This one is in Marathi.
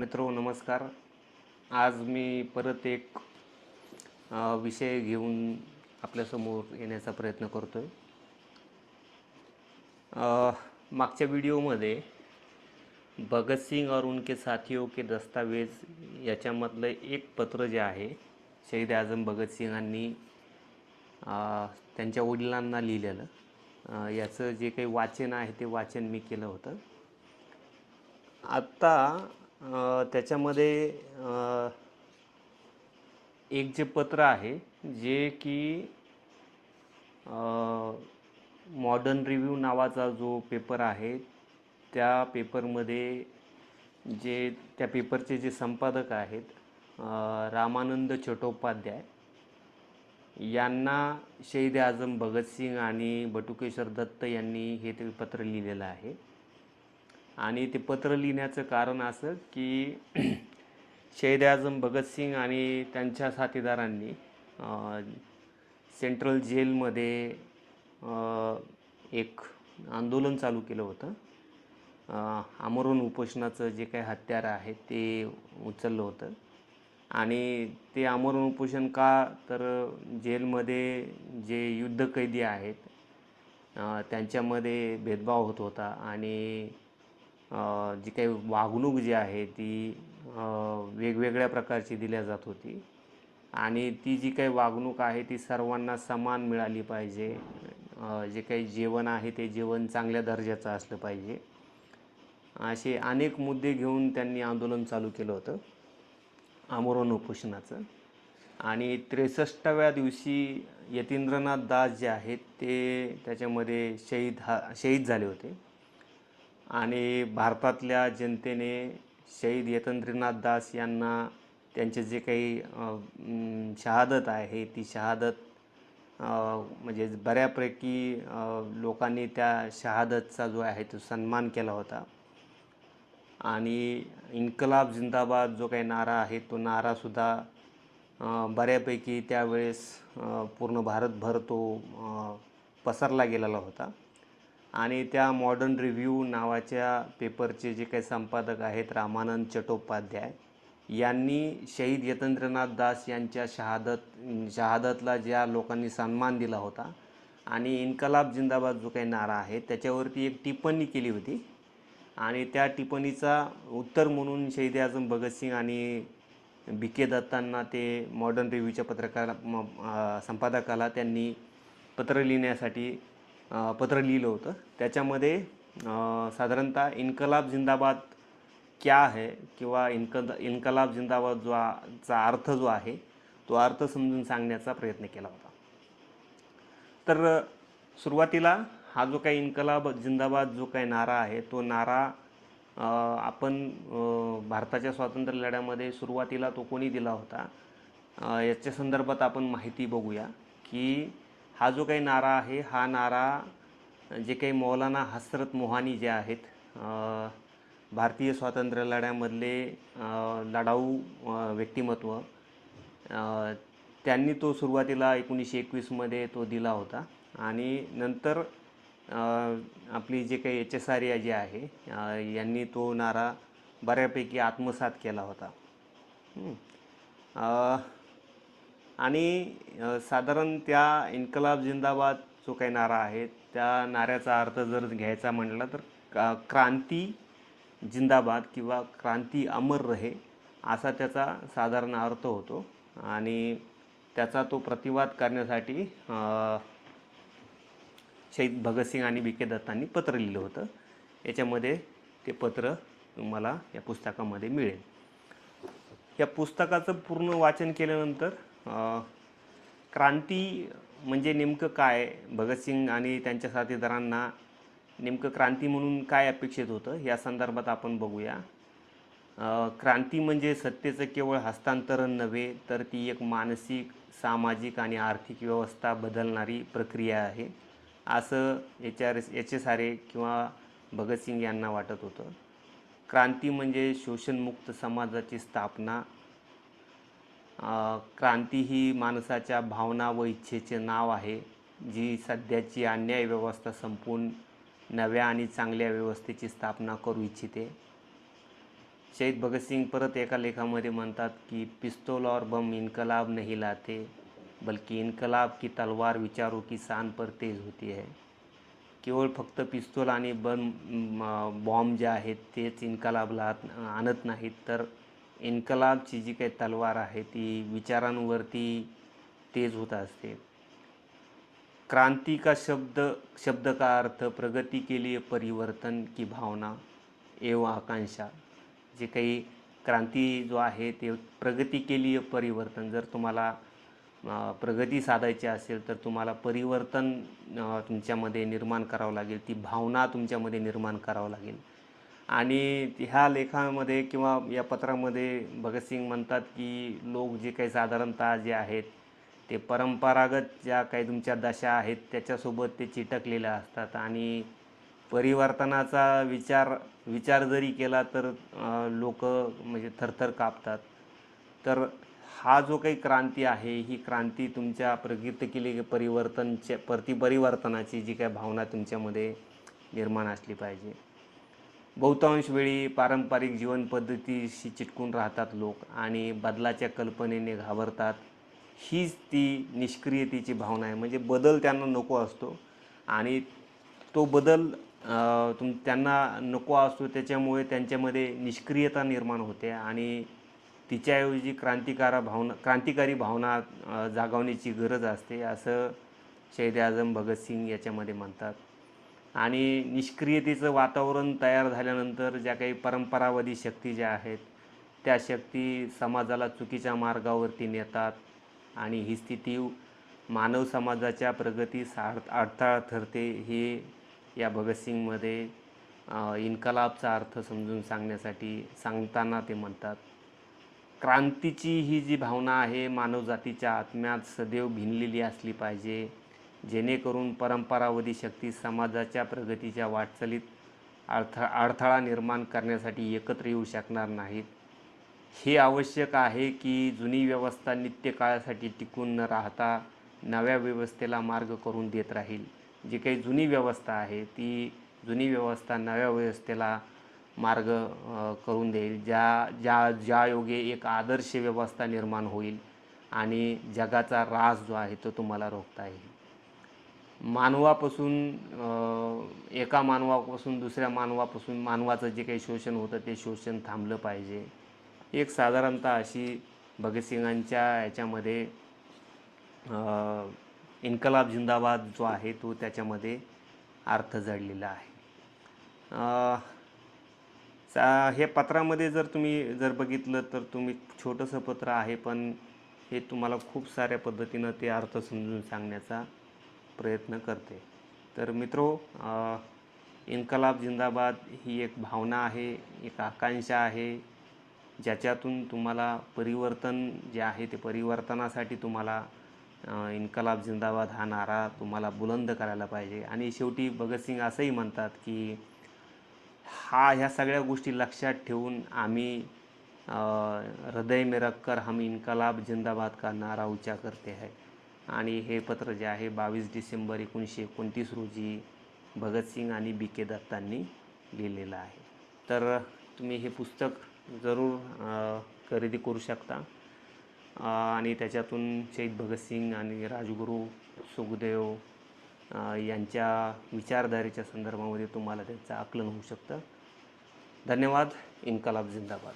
मित्रो नमस्कार. आज मी परत एक विषय घेऊन आपल्यासमोर येण्याचा प्रयत्न करतो आहे मागच्या व्हिडिओमध्ये भगतसिंग और उनके साथियों के दस्तावेज याच्यामधलं एक पत्र जे आहे शहीद आजम भगतसिंगांनी त्यांच्या वडिलांना लिहिलेलं. याचं जे काही वाचन आहे ते वाचन मी केलं होतं. आत्ता त्याच्यामध्ये एक जे पत्र आहे जे की मॉडर्न रिव्ह्यू नावाचा जो पेपर आहे त्या पेपरमध्ये जे त्या पेपरचे जे संपादक आहेत रामानंद चट्टोपाध्याय यांना शहीद आजम भगतसिंग आणि बटुकेश्वर दत्त यांनी हे ते पत्र लिहिलेलं आहे. आणि ते पत्र लिहिण्याचं कारण असं की शहीद आजम भगतसिंग आणि त्यांच्या साथीदारांनी सेंट्रल जेलमध्ये एक आंदोलन चालू केलं होतं. आमरण उपोषणाचं जे काही हत्यार आहे ते उचललं होतं. आणि ते आमरण उपोषण का तर जेलमध्ये जे युद्धकैदी आहेत त्यांच्यामध्ये भेदभाव होत होता आणि जी काही वागणूक जी आहे ती वेगवेगळ्या प्रकारची दिल्या जात होती. आणि ती जी काही वागणूक आहे ती सर्वांना समान मिळाली पाहिजे. जे काही जेवण आहे ते जेवण चांगल्या दर्जाचं असलं पाहिजे. असे अनेक मुद्दे घेऊन त्यांनी आंदोलन चालू केलं होतं. आमरण उपोषणाचं. आणि त्रेसष्टाव्या दिवशी यतींद्रनाथ दास जे आहेत ते त्याच्यामध्ये शहीद हा शहीद झाले होते. आणि भारतातल्या जनतेने शहीद यतींद्रनाथ दास यांना त्यांचे जे काही शहादत आहे ती शहादत म्हणजे बऱ्यापैकी लोकांनी त्या शहादतचा जो आहे तो सन्मान केला होता. आणि इन्कलाब जिंदाबाद जो काही नारा आहे तो नारासुद्धा बऱ्यापैकी त्यावेळेस पूर्ण भारतभर तो पसरला गेलेला होता. आणि त्या मॉडर्न रिव्ह्यू नावाच्या पेपरचे जे काही संपादक आहेत रामानंद चट्टोपाध्याय यांनी शहीद यतेंद्रनाथ दास यांच्या शहादत शहादतला ज्या लोकांनी सन्मान दिला होता आणि इन्कलाब जिंदाबाद जो काही नारा आहे त्याच्यावरती एक टिप्पणी केली होती. आणि त्या टिप्पणीचा उत्तर म्हणून शहीद आजम भगतसिंग आणि बी के दत्तांना ते मॉडर्न रिव्ह्यूच्या पत्रकाला म- संपादकाला त्यांनी पत्र लिहिण्यासाठी पत्र लिहिलं होतं. त्याच्यामध्ये साधारणतः इन्कलाब जिंदाबाद क्या है किंवा इन्क इन्कलाब जिंदाबाद जो चा अर्थ जो आहे तो अर्थ समजून सांगण्याचा प्रयत्न केला होता. तर सुरुवातीला हा जो काही इन्कलाब जिंदाबाद जो काही नारा आहे तो नारा आपण भारताच्या स्वातंत्र्य लढ्यामध्ये सुरुवातीला तो कोणी दिला होता? याच्या संदर्भात आपण माहिती बघूया की हा जो काही नारा आहे हा नारा जे काही मौलाना हसरत मोहानी जे आहेत भारतीय स्वातंत्र्य लढ्यामधले लढाऊ व्यक्तिमत्व त्यांनी तो सुरुवातीला एकोणीसशे एकवीसमध्ये तो दिला होता. आणि नंतर आपली जे काही एच एस आर या जे आहे यांनी तो नारा बऱ्यापैकी आत्मसात केला होता. आणि साधारण त्या इन्कलाब जिंदाबाद जो काही नारा आहे त्या नाऱ्याचा अर्थ जर घ्यायचा म्हटला तर का क्रांती जिंदाबाद किंवा क्रांती अमर रहे असा त्याचा साधारण अर्थ होतो. आणि त्याचा तो प्रतिवाद करण्यासाठी शहीद भगतसिंग आणि बी के दत्तांनी पत्र लिहिलं होतं. याच्यामध्ये ते पत्र तुम्हाला या पुस्तकामध्ये मिळेल. या पुस्तकाचं पूर्ण वाचन केल्यानंतर क्रांती म्हणजे नेमकं काय? भगतसिंग आणि त्यांच्या साथीदारांना नेमकं क्रांती म्हणून काय अपेक्षित होतं? या संदर्भात आपण बघूया. क्रांती म्हणजे सत्तेचं केवळ हस्तांतरण नव्हे तर ती एक मानसिक सामाजिक आणि आर्थिक व्यवस्था बदलणारी प्रक्रिया आहे. असं H R S H S R A किंवा भगतसिंग यांना वाटत होतं. क्रांती म्हणजे शोषणमुक्त समाजाची स्थापना क्रांती ही माणसाच्या भावना व इच्छेचे नाव आहे जी सध्याची अन्याय व्यवस्था संपवून नव्या आणि चांगल्या व्यवस्थेची स्थापना करू इच्छिते. शहीद भगतसिंग परत एका लेखामध्ये म्हणतात की पिस्तोल और बम इन्कलाब नाही लाते बल्कि इन्कलाब की तलवार विचारों की शान पर तेज होती है। केवळ फक्त पिस्तोल आणि बम बॉम्ब जे आहेत तेच इन्कलाबला आणत नाहीत तर इन्कलाबची जी काही तलवार आहे ती विचारांवरती तेज होत असते. क्रांती का शब्द शब्द का अर्थ प्रगती के लिए परिवर्तन की भावना एवं आकांक्षा जे काही क्रांती जो आहे ते प्रगती के लिए परिवर्तन. जर तुम्हाला प्रगती साधायची असेल तर तुम्हाला परिवर्तन तुमच्यामध्ये निर्माण करावं लागेल. ती भावना तुमच्यामध्ये निर्माण करावं लागेल. आणि ह्या लेखामध्ये किंवा या पत्रामध्ये भगतसिंग म्हणतात की लोक जे काही साधारणतः जे आहेत ते परंपरागत ज्या काही तुमच्या दशा आहेत त्याच्यासोबत ते चिटकलेल्या असतात. आणि परिवर्तनाचा विचार विचार जरी केला तर लोक म्हणजे थरथर कापतात. तर हा जो काही क्रांती आहे ही क्रांती तुमच्या प्रगती केली परिवर्तनच्या प्रति परिवर्तनाची जी काही भावना तुमच्यामध्ये निर्माण असली पाहिजे. बहुतांश वेळी पारंपरिक जीवनपद्धतीशी चिटकून राहतात लोक आणि बदलाच्या कल्पनेने घाबरतात. हीच ती निष्क्रियतेची भावना आहे. म्हणजे बदल त्यांना नको असतो आणि तो बदल तुम त्यांना नको असतो त्याच्यामुळे त्यांच्यामध्ये निष्क्रियता निर्माण होते आणि तिच्याऐवजी क्रांतिकारा भावना क्रांतिकारी भावना जागवण्याची गरज असते असं शहीद आजम भगतसिंग याच्यामध्ये म्हणतात. आणि निष्क्रियतेचं वातावरण तयार झाल्यानंतर ज्या काही परंपरावादी शक्ती ज्या आहेत त्या शक्ती समाजाला चुकीच्या मार्गावरती नेतात आणि ही स्थिती मानव समाजाच्या प्रगतीस अड अडथळा ठरते हे या भगतसिंगमध्ये इन्कलाबचा अर्थ समजून सांगण्यासाठी सांगताना ते म्हणतात क्रांतीची ही जी भावना आहे मानवजातीच्या आत्म्यात सदैव भिनलेली असली पाहिजे. जेणेकरून परंपरावधी शक्ती समाजाच्या प्रगतीच्या वाटचालीत अडथळा अडथळा निर्माण करण्यासाठी एकत्र येऊ शकणार नाहीत. हे आवश्यक आहे की जुनी व्यवस्था नित्यकाळासाठी टिकून न राहता नव्या व्यवस्थेला मार्ग करून देत राहील. जी काही जुनी व्यवस्था आहे ती जुनी व्यवस्था नव्या व्यवस्थेला मार्ग करून देईल. ज्या ज्या ज्या योगे एक आदर्श व्यवस्था निर्माण होईल आणि जगाचा रास जो आहे तो तुम्हाला रोखता येईल. मानवापासून एका मानवापासून दुसऱ्या मानवापासून मानवाचं जे काही शोषण होतं ते शोषण थांबलं पाहिजे. एक साधारणतः अशी भगतसिंगांच्या याच्यामध्ये इन्कलाब जिंदाबाद जो आहे तो त्याच्यामध्ये अर्थ जडलेला आहे. हे पत्रामध्ये जर तुम्ही जर बघितलं तर तुम्ही छोटंसं पत्र आहे पण हे तुम्हाला खूप साऱ्या पद्धतीनं ते अर्थ समजून सांगण्याचा प्रयत्न करते. तर मित्रो इन्कलाब जिंदाबाद ही एक भावना आहे एक आकांक्षा आहे ज्याच्यातून तुम्हाला परिवर्तन जे आहे ते परिवर्तनासाठी तुम्हाला इन्कलाब जिंदाबाद हा नारा तुम्हाला बुलंद करायला पाहिजे. आणि शेवटी भगतसिंग असंही म्हणतात की हा ह्या सगळ्या गोष्टी लक्षात ठेवून आम्ही हृदय में रखकर हम इन्कलाब जिंदाबाद का नारा ऊंचा करते आहे आणि हे पत्र जे आहे बावीस डिसेंबर एकोणीसशे एकोणतीस रोजी भगतसिंग आणि बी के दत्तांनी लिहिलेलं आहे. तर तुम्ही हे पुस्तक जरूर खरेदी करू शकता. आणि त्याच्यातून शहीद भगतसिंग आणि राजगुरू सुखदेव यांच्या विचारधारेच्या संदर्भामध्ये तुम्हाला त्यांचं आकलन होऊ शकतं. धन्यवाद. इन्कलाब जिंदाबाद.